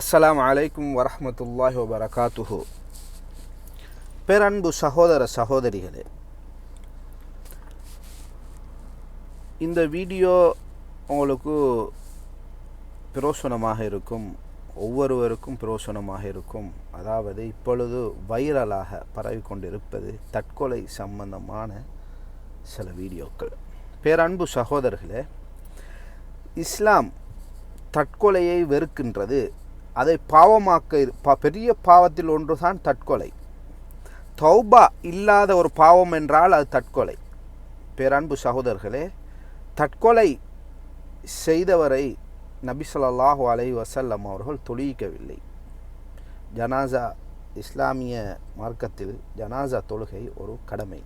அஸ்லாம் அலைக்கும் வரமத்துல்லாஹி வபரகாத்துஹு. பேரன்பு சகோதர சகோதரிகளே இந்த வீடியோ உங்களுக்கு பிரோசனமாக இருக்கும் ஒவ்வொருவருக்கும் பிரோசனமாக இருக்கும். அதாவது இப்பொழுது வைரலாக பரவி கொண்டிருப்பது தற்கொலை சம்பந்தமான சில வீடியோக்கள். பேரன்பு சகோதரர்களே இஸ்லாம் தற்கொலையை வெறுக்கின்றது அதை பாவமாக்க ப- பெரிய பாவத்தில் ஒன்றுதான் தற்கொலை. தௌபா இல்லாத ஒரு பாவம் என்றால் அது தற்கொலை. பேரன்பு சகோதரர்களே தற்கொலை செய்தவரை நபி அலை வசல்லம் அவர்கள் தொழுவிக்கவில்லை. ஜனாசா இஸ்லாமிய மார்க்கத்தில் ஜனாசா தொழுகை ஒரு கடமை.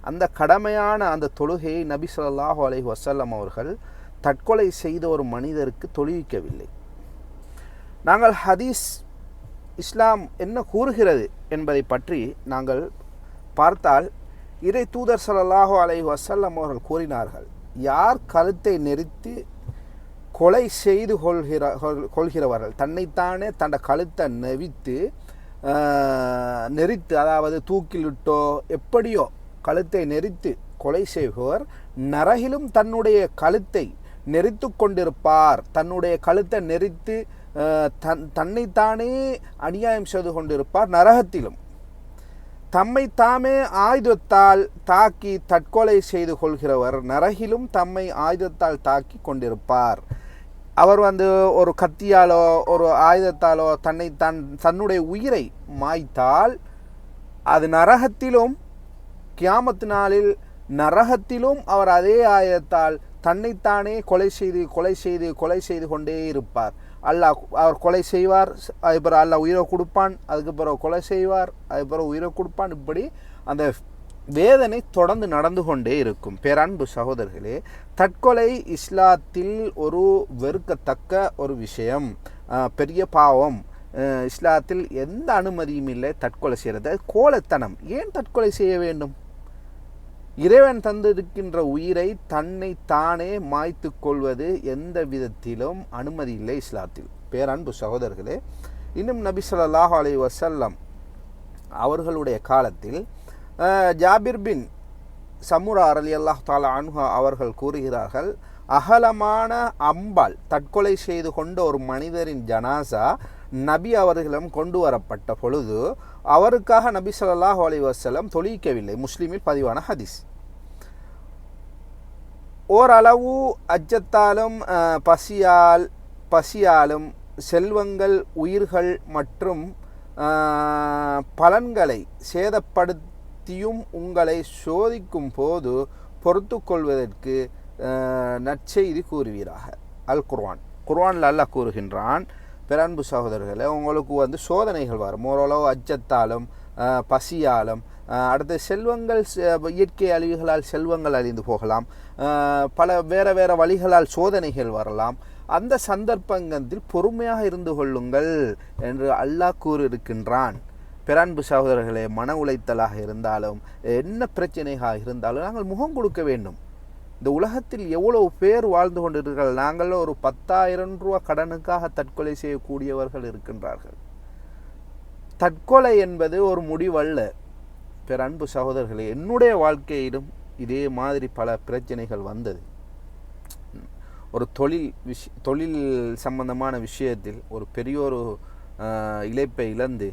அந்த கடமையான அந்த தொழுகையை நபி சொல்லாஹு அலை வசல்லம் அவர்கள் தற்கொலை செய்த ஒரு மனிதருக்கு தொழுவிக்கவில்லை. நாங்கள் ஹதீஸ் இஸ்லாம் என்ன கூறுகிறது என்பதை பற்றி நாங்கள் பார்த்தால் இறை தூதர் சலல்லாஹோ அலை வசல்லம் அவர்கள் கூறினார்கள் யார் கழுத்தை நெரித்து கொலை செய்து கொள்கிற கொள்கிறவர்கள் தன்னைத்தானே தன்னை கழுத்தை நெவித்து நெறித்து நெரித்து அதாவது தூக்கிலிட்டோ எப்படியோ கழுத்தை நெரித்து கொலை செய்பவர் நரகிலும் தன்னுடைய கழுத்தை நெறித்து கொண்டிருப்பார் தன்னுடைய கழுத்தை நெரித்து தன் தன்னைத்தானே அநியாயம் செய்து கொண்டிருப்பார் நரகத்திலும். தம்மை தாமே ஆயுதத்தால் தாக்கி தற்கொலை செய்து கொள்கிறவர் நரகிலும் தம்மை ஆயுதத்தால் தாக்கி கொண்டிருப்பார். அவர் வந்து ஒரு கத்தியாலோ ஒரு ஆயுதத்தாலோ தன்னை தன் தன்னுடைய உயிரை மாய்த்தால் அது நரகத்திலும் கியாமத்து நாளில் நரகத்திலும் அவர் அதே ஆயுதத்தால் தன்னைத்தானே கொலை செய்து கொலை செய்து கொலை செய்து கொண்டே இருப்பார். அல்லாஹ் அவர் கொலை செய்வார் அது பிறகு அல்லாஹ் உயிரை கொடுப்பான் அதுக்கு பிறகு கொலை செய்வார் அது உயிரை கொடுப்பான். இப்படி அந்த வேதனை தொடர்ந்து நடந்து கொண்டே இருக்கும். பேரன்பு சகோதரர்களே தற்கொலை இஸ்லாத்தில் ஒரு வெறுக்கத்தக்க ஒரு விஷயம். பெரிய பாவம். இஸ்லாத்தில் எந்த அனுமதியும் இல்லை தற்கொலை செய்கிறது கோலத்தனம். ஏன் தற்கொலை செய்ய வேண்டும்? இறைவன் தந்திருக்கின்ற உயிரை தன்னை தானே மாய்த்து கொள்வது எந்த விதத்திலும் அனுமதி இல்லை இஸ்லாத்தில். பேரன்பு சகோதரர்களே இன்னும் நபி சொல்லாஹ் அலி வசல்லம் அவர்களுடைய காலத்தில் அஹ், ஜாபிர் பின் சமுரா அலி அல்லாஹ் தாலா அன்ஹா அவர்கள் கூறுகிறார்கள் அகலமான அம்பால் தற்கொலை செய்து கொண்ட ஒரு மனிதரின் ஜனாசா நபி அவர்களிடம் கொண்டு வரப்பட்ட பொழுது அவருக்காக நபி சொல்லாஹ் அலி வசலம் தொழிக்கவில்லை. முஸ்லீமில் பதிவான ஹதீஸ். ஓரளவு அச்சத்தாலும் பசியால் பசியாலும் செல்வங்கள் உயிர்கள் மற்றும் பலன்களை சேதப்படுத்தியும் உங்களை சோதிக்கும் போது பொறுத்து கொள்வதற்கு அஹ், நற்செய்தி கூறுவீராக. அல் குர்வான் குர்ஆனில் அல்லாஹ் கூறுகின்றான் பிறன்பு சகோதரர்களே உங்களுக்கு வந்து சோதனைகள் வரும். ஓரளவு அச்சத்தாலும் பசியாலும் அடுத்து செல்வங்கள் இயற்கை அழிவுகளால் செல்வங்கள் அழிந்து போகலாம். பல வேறு வேறு வழிகளால் சோதனைகள் வரலாம். அந்த சந்தர்ப்பங்கத்தில் பொறுமையாக இருந்து கொள்ளுங்கள் என்று அல்லாஹ் கூறியிருக்கின்றான். பிறன்பு சகோதரர்களே மன உளைத்தலாக இருந்தாலும் என்ன பிரச்சனையாக இருந்தாலும் நாங்கள் முகம் கொடுக்க வேண்டும். இந்த உலகத்தில் எவ்வளவு பேர் வாழ்ந்து கொண்டிருக்கிறார்கள்? நாங்கள் ஒரு பத்தாயிரம் ரூபா கடனுக்காக தற்கொலை செய்யக்கூடியவர்கள் இருக்கின்றார்கள். தற்கொலை என்பது ஒரு முடிவல்ல. பிற அன்பு சகோதரர்களே என்னுடைய வாழ்க்கையிலும் இதே மாதிரி பல பிரச்சனைகள் வந்தது. ஒரு தொழில் விஷ் தொழில் சம்பந்தமான விஷயத்தில் ஒரு பெரிய ஒரு இழப்பை இழந்து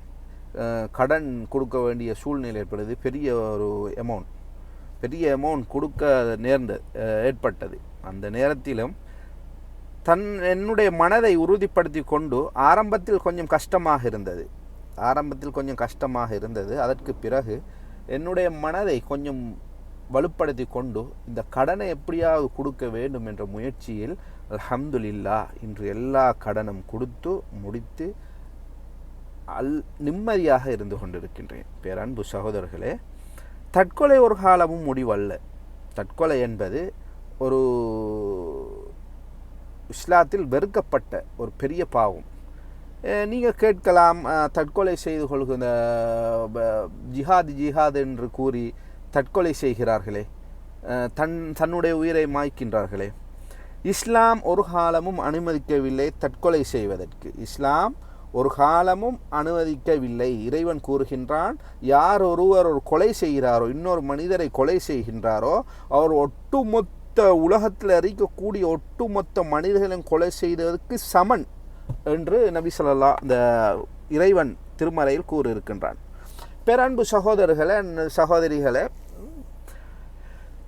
கடன் கொடுக்க வேண்டிய சூழ்நிலை ஏற்படுது பெரிய ஒரு அமௌண்ட் பெரிய அமௌண்ட் கொடுக்க நேர்ந்த ஏற்பட்டது. அந்த நேரத்திலும் தன் என்னுடைய மனதை உறுதிப்படுத்தி கொண்டு ஆரம்பத்தில் கொஞ்சம் கஷ்டமாக இருந்தது. ஆரம்பத்தில் கொஞ்சம் கஷ்டமாக இருந்தது. அதற்கு பிறகு என்னுடைய மனதை கொஞ்சம் வலுப்படுத்தி கொண்டு இந்த கடனை எப்படியாவது கொடுக்க வேண்டும் என்ற முயற்சியில் அல்ஹம்துலில்லா இன்று எல்லா கடனும் கொடுத்து முடித்து அல் நிம்மதியாக இருந்து கொண்டிருக்கின்றேன். பேரன்பு சகோதரர்களே தற்கொலை ஒரு காலமும் முடிவல்ல. தற்கொலை என்பது ஒரு இஸ்லாத்தில் வெறுக்கப்பட்ட ஒரு பெரிய பாவம். நீங்கள் கேட்கலாம் தற்கொலை செய்து கொள்கிற ப- ஜிஹாத் ஜிஹாத் என்று கூறி தற்கொலை செய்கிறார்களே தன் தன்னுடைய உயிரை மாய்க்கின்றார்களே. இஸ்லாம் ஒரு காலமும் அனுமதிக்கவில்லை தற்கொலை செய்வதற்கு. இஸ்லாம் ஒரு காலமும் அனுமதிக்கவில்லை. இறைவன் கூறுகின்றான் யார் ஒருவர் ஒரு கொலை செய்கிறாரோ இன்னொரு மனிதரை கொலை செய்கின்றாரோ அவர் ஒட்டுமொத்த உலகத்தில் அறிக்கக்கூடிய ஒட்டுமொத்த மனிதர்களும் கொலை செய்ததற்கு சமன் என்று நபி சொல்லா இந்த இறைவன் திருமறையில் கூறியிருக்கின்றான். பேரன்பு சகோதரர்களை சகோதரிகளை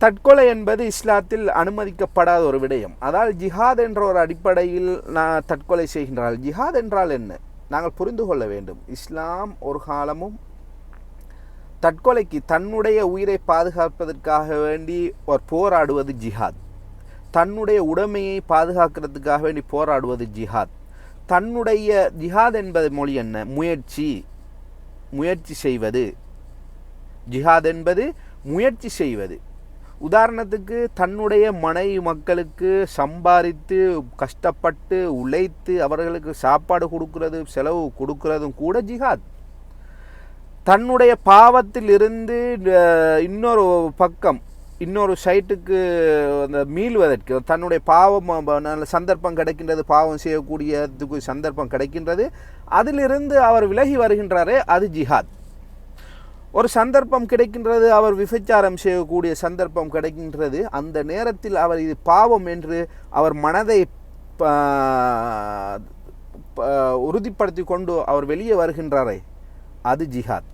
தற்கொலை என்பது இஸ்லாத்தில் அனுமதிக்கப்படாத ஒரு விடயம். அதால் ஜிஹாத் என்ற ஒரு அடிப்படையில் நான் தற்கொலை செய்கின்றால் ஜிஹாத் என்றால் என்ன? நாங்கள் புரிந்து கொள்ள வேண்டும். இஸ்லாம் ஒரு காலமும் தற்கொலைக்கு தன்னுடைய உயிரை பாதுகாப்பதற்காக வேண்டி ஒரு போராடுவது ஜிஹாத். தன்னுடைய உடைமையை பாதுகாக்கிறதுக்காக வேண்டி போராடுவது ஜிஹாத். தன்னுடைய ஜிஹாத் என்பது மொழி என்ன? முயற்சி. முயற்சி செய்வது. ஜிஹாத் என்பது முயற்சி செய்வது. உதாரணத்துக்கு தன்னுடைய மனைவி மக்களுக்கு சம்பாதித்து கஷ்டப்பட்டு உழைத்து அவர்களுக்கு சாப்பாடு கொடுக்கறது செலவு கொடுக்கறதும் கூட ஜிஹாத். தன்னுடைய பாவத்தில் இருந்து இன்னொரு பக்கம் இன்னொரு சைட்டுக்கு அந்த மீள்வதற்கு தன்னுடைய பாவம் நல்ல சந்தர்ப்பம் கிடைக்கின்றது பாவம் செய்யக்கூடியதுக்கு சந்தர்ப்பம் கிடைக்கின்றது அதிலிருந்து அவர் விலகி வருகின்றாரே அது ஜிஹாத். ஒரு சந்தர்ப்பம் கிடைக்கின்றது அவர் விபச்சாரம் செய்யக்கூடிய சந்தர்ப்பம் கிடைக்கின்றது. அந்த நேரத்தில் அவர் இது பாவம் என்று அவர் மனதை உறுதிப்படுத்தி கொண்டு அவர் வெளியே வருகின்றாரே. அது ஜிஹாத்.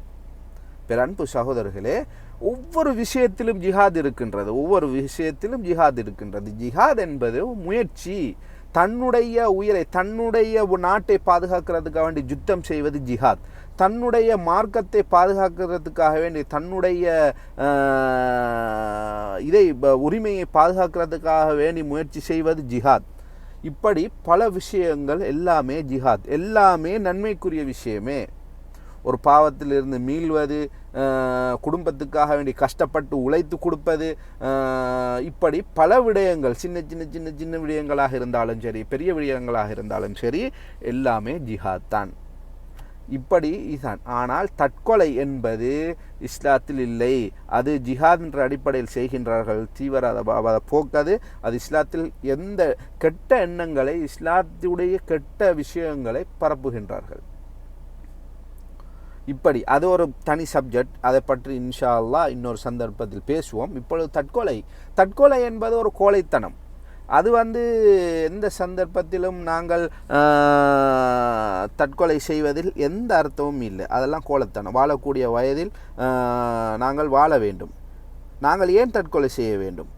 பிறன்பு சகோதரர்களே ஒவ்வொரு விஷயத்திலும் ஜிஹாத் இருக்கின்றது. ஒவ்வொரு விஷயத்திலும் ஜிஹாத் இருக்கின்றது. ஜிஹாத் என்பது முயற்சி. தன்னுடைய உயிரை தன்னுடைய நாட்டை பாதுகாக்கிறதுக்காக வேண்டி யுத்தம் செய்வது ஜிஹாத். தன்னுடைய மார்க்கத்தை பாதுகாக்கிறதுக்காக வேண்டி தன்னுடைய இதை உரிமையை பாதுகாக்கிறதுக்காக வேண்டி முயற்சி செய்வது ஜிஹாத். இப்படி பல விஷயங்கள் எல்லாமே ஜிஹாத். எல்லாமே நன்மைக்குரிய விஷயமே. ஒரு பாவத்திலிருந்து மீள்வது குடும்பத்துக்காக வேண்டி கஷ்டப்பட்டு உழைத்து கொடுப்பது இப்படி பல விடயங்கள் சின்ன சின்ன சின்ன சின்ன விடயங்களாக இருந்தாலும் சரி பெரிய விடயங்களாக இருந்தாலும் சரி எல்லாமே ஜிஹாத் தான். இப்படி இதுதான் ஆனால் தற்கொலை என்பது இஸ்லாத்தில் இல்லை. அது ஜிஹாத் என்ற அடிப்படையில் செய்கின்றார்கள். தீவிரவாத போக்காது. அது இஸ்லாத்தில் எந்த கெட்ட எண்ணங்களை இஸ்லாத்துடைய கெட்ட விஷயங்களை பரப்புகின்றார்கள். இப்படி அது ஒரு தனி சப்ஜெக்ட் அதை பற்றி இன்ஷா அல்லா இன்னொரு சந்தர்ப்பத்தில் பேசுவோம். இப்பொழுது தற்கொலை. தற்கொலை என்பது ஒரு கோழைத்தனம். அது வந்து எந்த சந்தர்ப்பத்திலும் நாங்கள் தற்கொலை செய்வதில் எந்த அர்த்தமும் இல்லை. அதெல்லாம் கோலத்தனம். வாழக்கூடிய வயதில் நாங்கள் வாழ வேண்டும். நாங்கள் ஏன் தற்கொலை செய்ய வேண்டும்?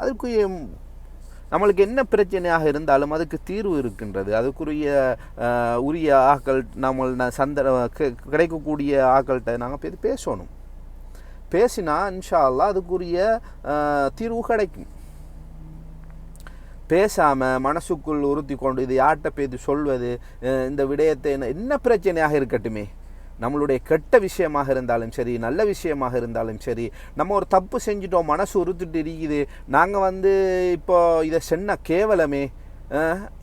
அதுக்குரிய நம்மளுக்கு என்ன பிரச்சனையாக இருந்தாலும் அதுக்கு தீர்வு இருக்கின்றது. அதுக்குரிய உரிய ஆக்கள் நம்ம சந்த கிடைக்கக்கூடிய ஆக்கள்கிட்ட நாங்கள் பேசி பேசணும். பேசினா இன்ஷா அல்லா அதுக்குரிய தீர்வு கிடைக்கும். பேசாமல் மனசுக்குள் உறுத்தி கொண்டு இது யார்கிட்ட பேசி சொல்வது இந்த விடயத்தை என்ன பிரச்சனையாக இருக்கட்டுமே? நம்மளுடைய கெட்ட விஷயமாக இருந்தாலும் சரி நல்ல விஷயமாக இருந்தாலும் சரி நம்ம ஒரு தப்பு செஞ்சிட்டோம் மனசு உறுத்துட்டு இருக்குது நாங்கள் வந்து இப்போ இதை சென்ன கேவலமே?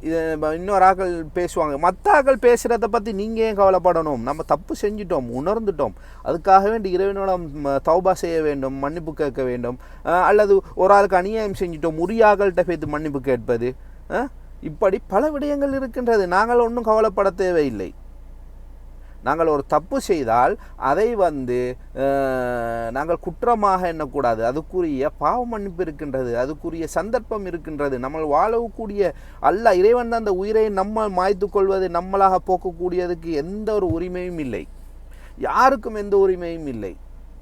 இது இன்னொரு ஆக்கள் பேசுவாங்க. மற்ற ஆக்கள் பேசுகிறத பற்றி நீங்கள் ஏன் கவலைப்படணும்? நம்ம தப்பு செஞ்சிட்டோம் உணர்ந்துட்டோம். அதுக்காக வேண்டி இறைவனோட தௌபா செய்ய வேண்டும் மன்னிப்பு கேட்க வேண்டும். அல்லது ஒரு ஆளுக்கு அநியாயம் செஞ்சிட்டோம் உரிய ஆக்கள்கிட்ட பேத்து மன்னிப்பு கேட்பது. இப்படி பல விடயங்கள் இருக்கின்றது. நாங்கள் ஒன்றும் கவலைப்பட தேவையில்லை. நாங்கள் ஒரு தப்பு செய்தால் அதை வந்து நாங்கள் குற்றமாக எண்ணக்கூடாது. அதுக்குரிய பாவ மன்னிப்பு இருக்கின்றது அதுக்குரிய சந்தர்ப்பம் இருக்கின்றது. நம்ம வாழக்கூடிய அல்ல இறைவன் தான் அந்த உயிரை நம்ம மாய்த்து கொள்வது நம்மளாக போக்கக்கூடியதுக்கு எந்த ஒரு உரிமையும் இல்லை. யாருக்கும் எந்த உரிமையும் இல்லை.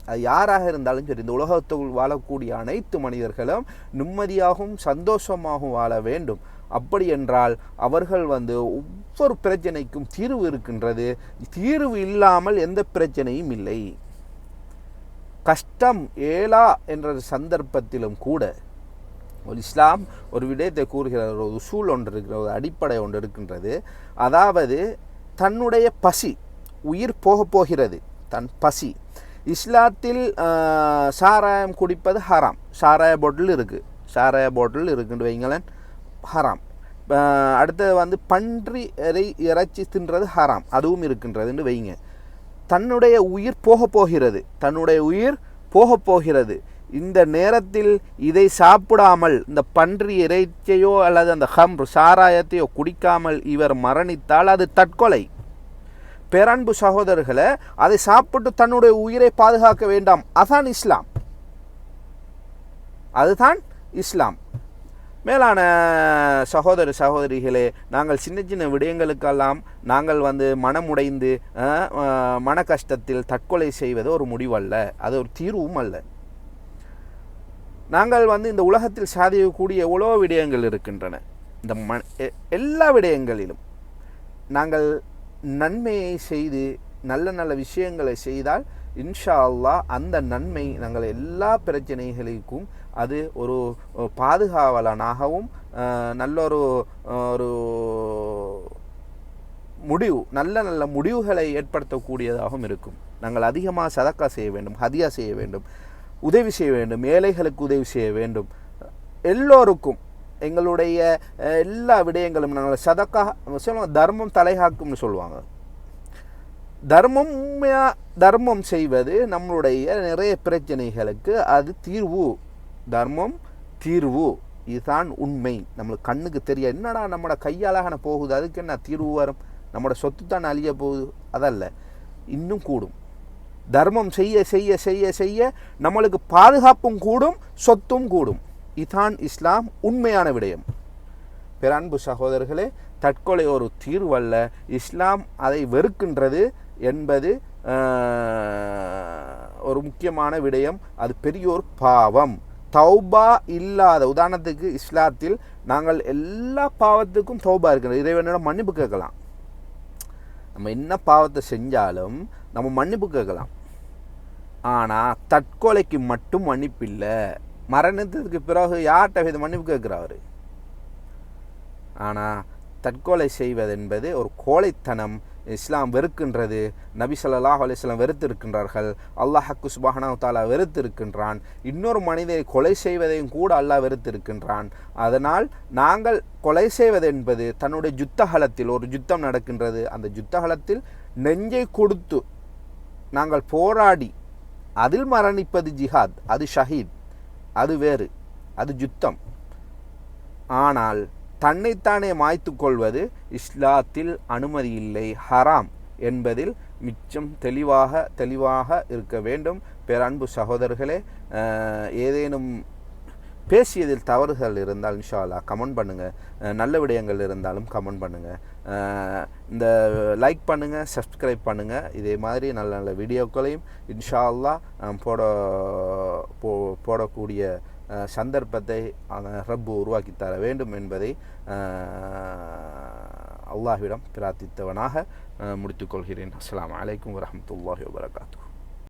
அது யாராக இருந்தாலும் சரி இந்த உலகத்துக்குள் வாழக்கூடிய அனைத்து மனிதர்களும் நிம்மதியாகவும் சந்தோஷமாகவும் வாழ வேண்டும். அப்படி என்றால் அவர்கள் வந்து ஒவ்வொரு பிரச்சனைக்கும் தீர்வு இருக்கின்றது. தீர்வு இல்லாமல் எந்த பிரச்சனையும் இல்லை. கஷ்டம் ஏலா என்ற சந்தர்ப்பத்திலும் கூட ஒரு இஸ்லாம் ஒரு விடயத்தை கூறுகிற ஒரு உசூல் ஒன்று இருக்கிற ஒரு அடிப்படை ஒன்று இருக்கின்றது. அதாவது தன்னுடைய பசி உயிர் போக போகிறது தன் பசி. இஸ்லாத்தில் சாராயம் குடிப்பது ஹராம். சாராய பாட்டில் இருக்குது சாராய பாட்டில் இருக்குன்னு வைங்களேன். ஹராம். அடுத்தது வந்து பன்றி இறை இறைச்சி தின்றது ஹராம். அதுவும் இருக்கின்றதுன்னு வைங்க தன்னுடைய உயிர் போக போகிறது. தன்னுடைய உயிர் போக போகிறது. இந்த நேரத்தில் இதை சாப்பிடாமல் இந்த பன்றி இறைச்சியோ அல்லது அந்த ஹம் சாராயத்தையோ குடிக்காமல் இவர் மரணித்தால் அது தற்கொலை. பேரன்பு சகோதரர்களை அதை சாப்பிட்டு தன்னுடைய உயிரை பாதுகாக்க வேண்டாம். அதான் இஸ்லாம். அதுதான் இஸ்லாம். மேலான சகோதர சகோதரிகளே நாங்கள் சின்ன சின்ன விடயங்களுக்கெல்லாம் நாங்கள் வந்து மனமுடைந்து மன கஷ்டத்தில் தற்கொலை செய்வது ஒரு முடிவல்ல. அது ஒரு தீர்வும் அல்ல. நாங்கள் வந்து இந்த உலகத்தில் சாதிக்கக்கூடிய எவ்வளோ விடயங்கள் இருக்கின்றன. இந்த ம எ- எல்லா விடயங்களிலும் நாங்கள் நன்மையை செய்து நல்ல நல்ல விஷயங்களை செய்தால் இன்ஷா அல்லா அந்த நன்மை நாங்கள் எல்லா பிரச்சனைகளுக்கும் அது ஒரு பாதுகாவலனாகவும் நல்ல ஒரு ஒரு முடிவு நல்ல நல்ல முடிவுகளை ஏற்படுத்தக்கூடியதாகவும் இருக்கும். நாங்கள் அதிகமாக சதக்கா செய்ய வேண்டும் ஹதியா செய்ய வேண்டும் உதவி செய்ய வேண்டும் ஏழைகளுக்கு உதவி செய்ய வேண்டும். எல்லோருக்கும் எங்களுடைய எல்லா விடயங்களும் நாங்கள் சதக்கா சொல்லுவாங்க தர்மம் தலைகாக்கும்னு சொல்லுவாங்க. தர்மம் தர்மம் செய்வது நம்மளுடைய நிறைய பிரச்சனைகளுக்கு அது தீர்வு. தர்மம் தீர்வு. இதுதான் உண்மை. நம்மளுக்கு கண்ணுக்கு தெரிய என்னடா நம்மளோட கையாலாகன போகுது? அதுக்கு என்ன தீர்வு வரும்? நம்மளோட சொத்து தான் அழிய போகுது? அதல்ல. இன்னும் கூடும். தர்மம் செய்ய செய்ய செய்ய செய்ய நம்மளுக்கு பாதுகாப்பும் கூடும் சொத்தும் கூடும். இதான் இஸ்லாம் உண்மையான விடயம். பிறன்பு சகோதரர்களே தற்கொலை ஒரு தீர்வல்ல. இஸ்லாம் அதை வெறுக்கின்றது என்பது ஒரு முக்கியமான விடயம். அது பெரிய ஒரு பாவம். தௌபா இல்லாத உதாரணத்துக்கு இஸ்லாத்தில் நாங்கள் எல்லா பாவத்துக்கும் தௌபா இருக்கிறோம். இறைவனோட மன்னிப்பு கேட்கலாம். நம்ம என்ன பாவத்தை செஞ்சாலும் நம்ம மன்னிப்பு கேட்கலாம். ஆனால் தற்கொலைக்கு மட்டும் மன்னிப்பு இல்லை மரணத்துக்கு பிறகு யார்கிட்ட இது மன்னிப்பு கேட்குறாரு ஆனால் தற்கொலை செய்வது என்பது ஒரு கோழைத்தனம். இஸ்லாம் வெறுக்கின்றது. நபி சல்லாஹ் அலிஸ்லாம் வெறுத்திருக்கின்றார்கள். அல்லாஹ் ஹக்கு தாலா வெறுத்து வெறுத்திருக்கின்றான். இன்னொரு மனிதரை கொலை செய்வதையும் கூட அல்லாஹ் வெறுத்திருக்கின்றான். அதனால் நாங்கள் கொலை செய்வது என்பது தன்னுடைய யுத்தகலத்தில் ஒரு யுத்தம் நடக்கின்றது. அந்த யுத்தகலத்தில் நெஞ்சை கொடுத்து நாங்கள் போராடி அதில் மரணிப்பது ஜிஹாத். அது ஷஹீத். அது வேறு. அது யுத்தம். ஆனால் தன்னைத்தானே மாய்த்து கொள்வது இஸ்லாத்தில் அனுமதி இல்லை ஹராம் என்பதில் மிச்சம் தெளிவாக தெளிவாக இருக்க வேண்டும். பேரன்பு சகோதரர்களே ஏதேனும் பேசியதில் தவறுகள் இருந்தால் இன்ஷாலா கமெண்ட் பண்ணுங்கள் நல்ல விடயங்கள் இருந்தாலும் கமெண்ட் பண்ணுங்கள் இந்த லைக் பண்ணுங்கள் சப்ஸ்கிரைப் பண்ணுங்கள் இதே மாதிரி நல்ல நல்ல வீடியோக்களையும் இன்ஷா அல்லா போட போ போடக்கூடிய சந்தர்ப்பத்தை ரப்பு உருவாக்கி தர வேண்டும் என்பதை அல்லாஹ்விடம் பிரார்த்தித்தவனாக முடித்துக்கொள்கிறேன். அஸ்லாம் அலைக்கும் வரமத்துல்லாஹி வபரகாத்துஹு.